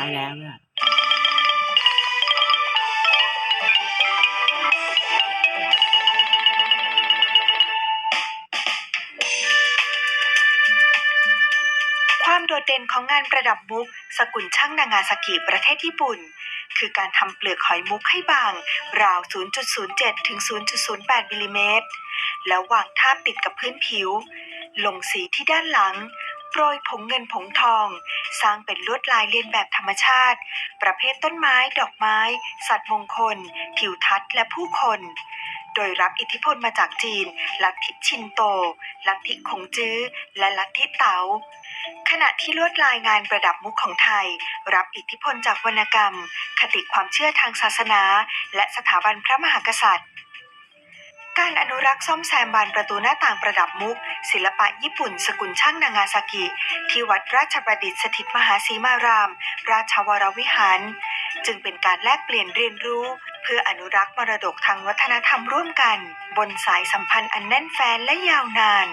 ช้แล้วเนี่ยความโดดเด่นของงานประดับมุก สกุลช่างนางาซากิประเทศญี่ปุ่น คือการทำเปลือกหอยมุกให้บาง ราว 0.07 ถึง 0.08มิลลิเมตร แล้ววางทาบติดกับพื้นผิว ลงสีที่ด้านหลัง โปรยผงเงินผงทอง สร้างเป็นลวดลายเลียนแบบธรรมชาติ ประเภทต้นไม้ ดอกไม้ สัตว์มงคล ทิวทัศน์และผู้คน โดยรับอิทธิพลมาจากจีน ลัทธิชินโต ลัทธิคงจื้อ และลัทธิเต๋าขณะที่ลวดลายงานประดับมุกของไทย รับอิทธิพลจากวรรณกรรม คติความเชื่อทางศาสนา และสถาบันพระมหากษัตริย์ การอนุรักษ์ซ่อมแซมบานประตูหน้าต่างประดับมุก ศิลปะญี่ปุ่น สกุลช่างนางาซากิ ที่วัดราชประดิษฐ์สถิตมหาสีมาราม ราชวรวิหาร จึงเป็นการแลกเปลี่ยนเรียนรู้ เพื่ออนุรักษ์มรดกทางวัฒนธรรมร่วมกัน บนสายสัมพันธ์อันแน่นแฟ้นและยาวนาน